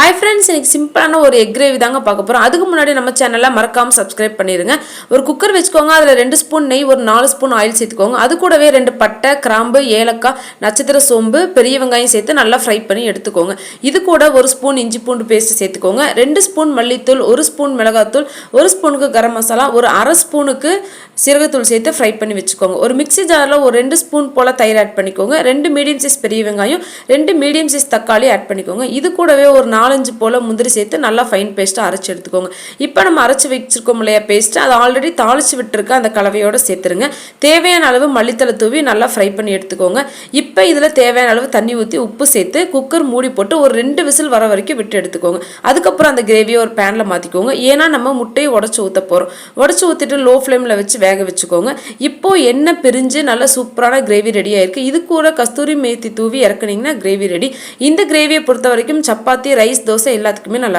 Hi friends இன்னைக்கு சிம்பிளான ஒரு எக் கிரேவி தாங்க பார்க்க போகிறோம் அதுக்கு முன்னாடி நம்ம சேனலில் மறக்காமல் சப்ஸ்கிரைப் பண்ணிடுங்க. ஒரு குக்கர் வச்சுக்கோங்க அதில் ரெண்டு ஸ்பூன் நெய் ஒரு நாலு ஸ்பூன் ஆயில் சேர்த்துக்கோங்க. அது கூடவே ரெண்டு பட்டை கிராம்பு ஏலக்காய் நட்சத்திர சோம்பு பெரிய வெங்காயம் சேர்த்து நல்லா ஃப்ரை பண்ணி எடுத்துக்கோங்க. இது கூட ஒரு ஸ்பூன் இஞ்சி பூண்டு பேஸ்ட் சேர்த்துக்கோங்க. ரெண்டு ஸ்பூன் மல்லித்தூள் ஒரு ஸ்பூன் மிளகாத்தூள் ஒரு ஸ்பூனுக்கு கரம் மசாலா ஒரு அரை ஸ்பூனுக்கு சீரகத்தூள் சேர்த்து ஃப்ரை பண்ணி வச்சுக்கோங்க. ஒரு மிக்ஸி ஜாரில் ஒரு ரெண்டு ஸ்பூன் போல் தயிர் ஆட் பண்ணிக்கோங்க. ரெண்டு மீடியம் சைஸ் பெரிய வெங்காயம் ரெண்டு மீடியம் சைஸ் தக்காளி ஆட் பண்ணிக்கோங்க. இது கூடவே ஒரு நாலு நாலஞ்சு போல் முந்திரி சேர்த்து நல்லா ஃபைன் பேஸ்ட்டாக அரைச்சி எடுத்துக்கோங்க. இப்போ நம்ம அரைச்சி வச்சிருக்கோம் இல்லையா பேஸ்ட்டு அதை ஆல்ரெடி தாளிச்சு விட்டுருக்க அந்த கலவையோடு சேர்த்துருங்க. தேவையான அளவு மல்லித்தலை தூவி நல்லா ஃப்ரை பண்ணி எடுத்துக்கோங்க. இப்போ இதில் தேவையான அளவு தண்ணி ஊற்றி உப்பு சேர்த்து குக்கர் மூடி போட்டு ஒரு ரெண்டு விசில் வர வரைக்கும் விட்டு எடுத்துக்கோங்க. அதுக்கப்புறம் அந்த கிரேவியை ஒரு பேனில் மாற்றிக்கோங்க ஏன்னா நம்ம முட்டையை உடச்சி ஊற்ற போகிறோம் உடச்சி ஊற்றிட்டு லோ ஃப்ளேமில் வச்சு வேக வச்சுக்கோங்க. இப்போ எண்ணெய் பிரிஞ்சு நல்லா சூப்பரான கிரேவி ரெடி ஆயிருக்கு. இது கூட கஸ்தூரி மேத்தி தூவி இறக்குனீங்கன்னா கிரேவி ரெடி இந்த கிரேவியை பொறுத்த வரைக்கும் சப்பாத்தி ரைஸ் தோசை எல்லாத்துக்குமே நல்லா இருக்கும்